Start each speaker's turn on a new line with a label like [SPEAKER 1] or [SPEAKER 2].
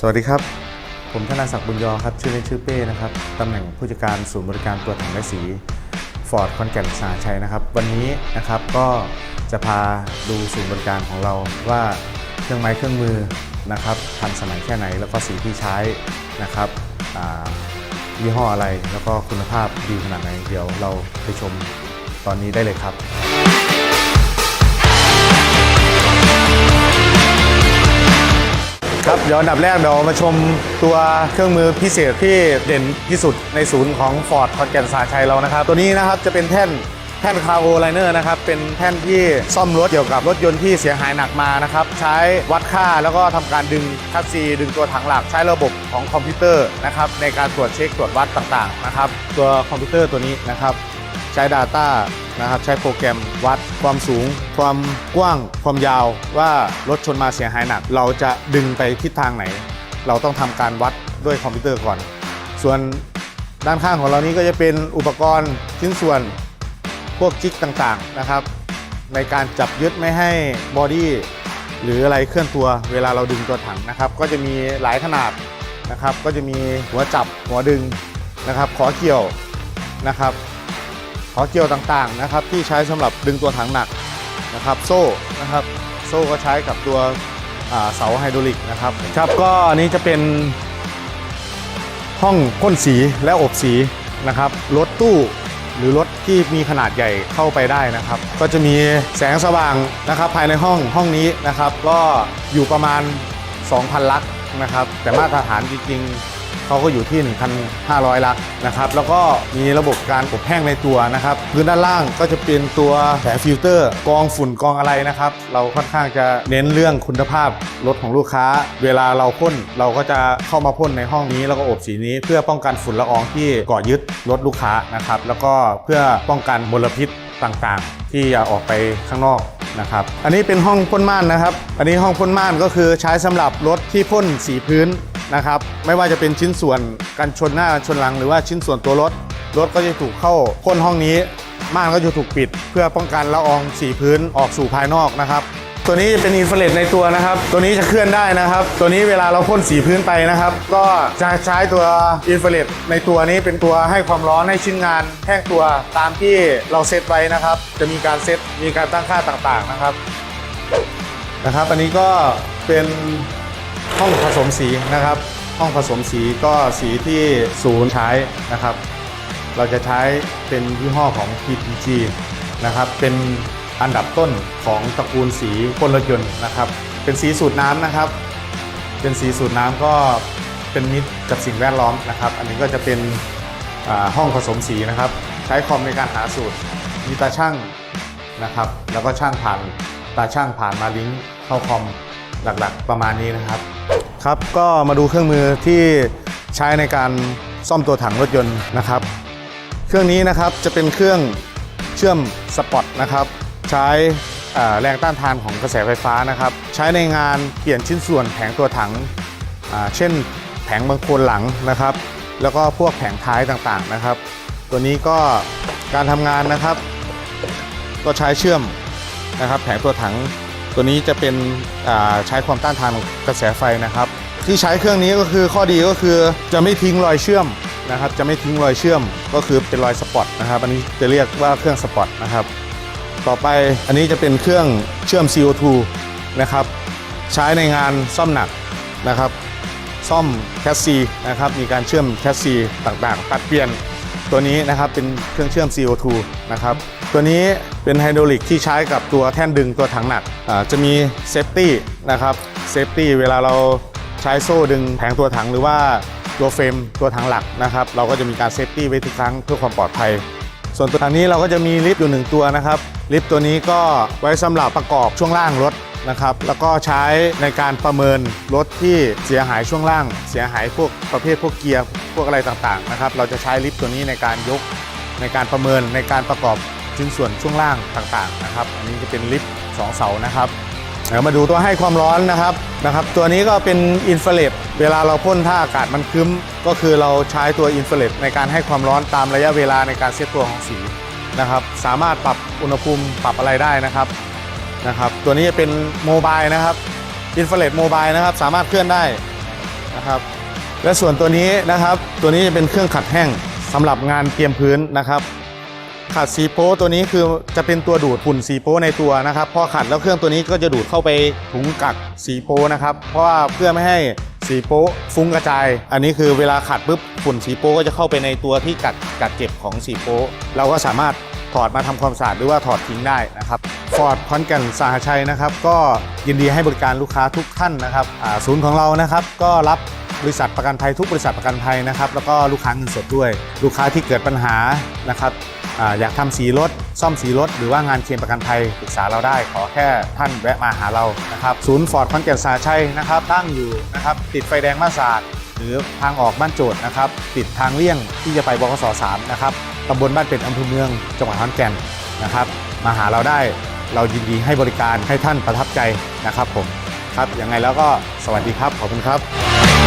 [SPEAKER 1] สวัสดีครับ ผมธนาศักดิ์บุญยอครับ ชื่อเล่นชื่อเป้นะครับตำแหน่งผู้จัดการศูนย์บริการตัวถังและสีฟอร์ดคอนแก่นสาชัยนะครับ วันนี้นะครับก็จะพาดูศูนย์บริการของเราว่าเครื่องไม้เครื่องมือนะครับทันสมัยแค่ไหนแล้วก็สีที่ใช้นะครับยี่ห้ออะไรแล้วก็คุณภาพดีขนาดไหนเดี๋ยวเราไปชมตอนนี้ได้เลยครับ ครับเดี๋ยวอันดับแรกเดี๋ยวมาชมตัวเครื่องมือพิเศษที่เด่นที่สุดในศูนย์ของ Ford คอนแก่นสาชัยเรานะครับ ตัวนี้นะครับจะเป็นแท่นแท่นคาร์โอไลเนอร์นะครับเป็นแท่นที่ซ่อมรถเกี่ยวกับรถยนต์ที่เสียหายหนักมานะครับ ใช้วัดค่าแล้วก็ทำการดึงคัสซี ดึงตัวถังหลักใช้ระบบของคอมพิวเตอร์นะครับในการตรวจเช็คตรวจวัดต่างๆนะครับตัวคอมพิวเตอร์ตัวนี้นะครับใช้ Data นะครับใช้โปรแกรมวัดความสูง ความกว้าง ความยาวว่ารถชนมาเสียหายหนัก เราจะดึงไปทิศทางไหน เราต้องทำการวัดด้วยคอมพิวเตอร์ก่อน ส่วนด้านข้างของเรานี้ก็จะเป็นอุปกรณ์ชิ้นส่วนพวกจิกต่างๆนะครับ ในการจับยึดไม่ให้บอดี้หรืออะไรเคลื่อนตัวเวลาเราดึงตัวถังนะครับ ก็จะมีหลายขนาดนะครับ ก็จะมีหัวจับหัวดึงนะครับขอเกี่ยวนะครับ ขอเกี่ยวต่างๆนะครับที่ใช้สำหรับดึงตัวถังหนักนะครับโซ่นะครับโซ่ก็ใช้กับตัวเสาไฮดรอลิกนะครับครับก็อันนี้จะเป็นห้องพ่นสีและอบสีนะครับรถตู้หรือรถที่มีขนาดใหญ่เข้าไปได้นะครับ ก็จะมีแสงสว่างนะครับภายในห้องห้องนี้นะครับ ก็อยู่ประมาณ 2,000 ลักนะครับ แต่มาตรฐานจริงๆ เขาก็อยู่ที่ 1,500 ลักนะครับแล้วก็มีระบบการอบแห้งในตัวนะครับพื้นด้านล่างก็จะเป็นตัวแผงฟิลเตอร์ กองฝุ่นกองอะไรนะครับ เราค่อนข้างจะเน้นเรื่องคุณภาพรถของลูกค้า เวลาเราพ่นเราก็จะเข้ามาพ่นในห้องนี้ แล้วก็อบสีนี้ เพื่อป้องกันฝุ่นละอองที่เกาะยึดรถลูกค้านะครับแล้วก็เพื่อป้องกันมลพิษต่างๆ ที่จะออกไปข้างนอกนะครับ อันนี้เป็นห้องพ่นม่านนะครับ อันนี้ห้องพ่นม่านก็คือใช้สำหรับรถที่พ่นสีพื้น นะครับ ไม่ว่าจะเป็นชิ้นส่วนกันชนหน้าชนหลัง หรือว่าชิ้นส่วนตัวรถ รถก็จะถูกเข้าพ่นห้องนี้ ม่านก็จะถูกปิด เพื่อป้องกันละอองสีพื้นออกสู่ภายนอกนะครับ ตัวนี้จะเป็นอินฟราเรดในตัวนะครับ ตัวนี้จะเคลื่อนได้นะครับ ตัวนี้เวลาเราพ่นสีพื้นไปนะครับ ก็จะใช้ตัวอินฟราเรดในตัวนี้เป็นตัวให้ความร้อนให้ชิ้นงานแห้งตัวตามที่เราเซตไว้นะครับ จะมีการเซตมีการตั้งค่าต่างๆนะครับนะครับ อันนี้ก็เป็น ห้องผสมสีนะครับ ห้องผสมสีก็สีที่ศูนย์ใช้นะครับ เราจะใช้เป็นยี่ห้อของ PPG นะครับ เป็นอันดับต้นของตระกูลสีพ่นรถยนต์นะครับ เป็นสีสูตรน้ำนะครับ เป็นสีสูตรน้ำก็เป็นมิตรกับสิ่งแวดล้อมนะครับ อันนี้ก็จะเป็นห้องผสมสีนะครับ ใช้คอมในการหาสูตรมีตาช่างนะครับ แล้วก็ช่างผ่านตาช่างผ่านมาลิงก์เข้าคอมหลักๆประมาณนี้นะครับ ครับก็มาดูเครื่องมือที่ใช้ในการซ่อมตัวถังรถยนต์นะครับ เครื่องนี้นะครับจะเป็นเครื่องเชื่อมสปอตนะครับ ใช้แรงต้านทานของกระแสไฟฟ้านะครับ ใช้ในงานเปลี่ยนชิ้นส่วนแผงตัวถัง เช่นแผงบางโคนหลังนะครับ แล้วก็พวกแผงท้ายต่างๆนะครับ ตัวนี้ก็การทำงานนะครับ ก็ใช้เชื่อมนะครับ แผงตัวถัง ตัวนี้จะเป็นใช้ความต้านทานกระแสไฟนะครับ ที่ใช้เครื่องนี้ก็คือข้อดีก็คือจะไม่ทิ้งรอยเชื่อมนะครับ จะไม่ทิ้งรอยเชื่อมก็คือเป็นรอยสปอตนะครับอันนี้จะเรียกว่าเครื่องสปอตนะครับ ต่อไปอันนี้จะเป็นเครื่องเชื่อม CO2 นะครับ ใช้ในงานซ่อมหนักนะครับซ่อมแคสซีนะครับมีการเชื่อมแคสซีต่างๆปัดเปลี่ยนตัวนี้นะครับเป็นเครื่องเชื่อม CO2 นะครับ ตัวนี้เป็นไฮดรอลิกที่ใช้กับตัวแท่นดึงตัวถังหนักจะมีเซฟตี้นะครับเซฟตี้เวลาเราใช้โซ่ดึงแผงตัวถังหรือว่าตัวเฟรมตัวถังหลักนะครับ เราก็จะมีการเซฟตี้ไว้ทุกครั้งเพื่อความปลอดภัย ส่วนตัวทางนี้เราก็จะมีลิฟต์อยู่หนึ่งตัวนะครับลิฟต์ตัวนี้ก็ไว้สำหรับประกอบช่วงล่างรถนะครับ แล้วก็ใช้ในการประเมินรถที่เสียหายช่วงล่าง เสียหายพวกประเภทพวกเกียร์พวกอะไรต่างๆนะครับ เราจะใช้ลิฟต์ตัวนี้ในการยกในการประเมินในการประกอบ ชิ้นส่วนช่วงล่างต่างๆนะครับ อันนี้จะเป็นลิฟต์สองเสานะครับเดี๋ยวมาดูตัวให้ความร้อนนะครับนะครับ ตัวนี้ก็เป็นอินฟราเรดเวลาเราพ่นถ้าอากาศมันครึ้ม ก็คือเราใช้ตัวอินฟราเรดในการให้ความร้อนตามระยะเวลาในการเซตตัวของสีนะครับ สามารถปรับอุณหภูมิปรับอะไรได้นะครับนะครับ ตัวนี้จะเป็นโมบายนะครับอินฟราเรดโมบายนะครับ สามารถเคลื่อนได้นะครับและส่วนตัวนี้นะครับ ตัวนี้จะเป็นเครื่องขัดแห้งสำหรับงานเตรียมพื้นนะครับ ขัดสีโป้ตัวนี้คือจะเป็นตัวดูดฝุ่นสีโป้ในตัวนะครับพอขัดแล้วเครื่องตัวนี้ก็จะดูดเข้าไปถุงกักสีโป้นะครับเพราะว่าเพื่อไม่ให้สีโป้ฟุ้งกระจาย อันนี้คือเวลาขัดปุ๊บฝุ่นสีโป้ก็จะเข้าไปในตัวที่กัดกัดเก็บของสีโป้เราก็สามารถถอดมาทำความสะอาดหรือว่าถอดทิ้งได้นะครับฟอร์ดคอนแก่นสหชัยนะครับ ก็ยินดีให้บริการลูกค้าทุกท่านนะครับศูนย์ของเรานะครับ ก็รับบริษัทประกันภัยทุกบริษัทประกันภัยนะครับ แล้วก็ลูกค้าเงินสดด้วย ลูกค้าที่เกิดปัญหานะครับ อยากทำสีรถ ซ่อมสีรถ หรือว่างานเคลมประกันภัยปรึกษาเราได้ ขอแค่ท่านแวะมาหาเรานะครับศูนย์ฟอร์ดคอนแก่นสาชัยนะครับตั้งอยู่นะครับติดไฟแดงมาศาสตร์หรือทางออกบ้านโจทย์นะครับติดทางเลี่ยงที่จะไปบกส3นะครับตำบลบ้านเป็ดอำเภอเมืองจังหวัดขอนแก่นนะครับ มาหาเราได้เรายินดีให้บริการให้ท่านประทับใจนะครับผมครับยังไงแล้วก็สวัสดีครับขอบคุณครับ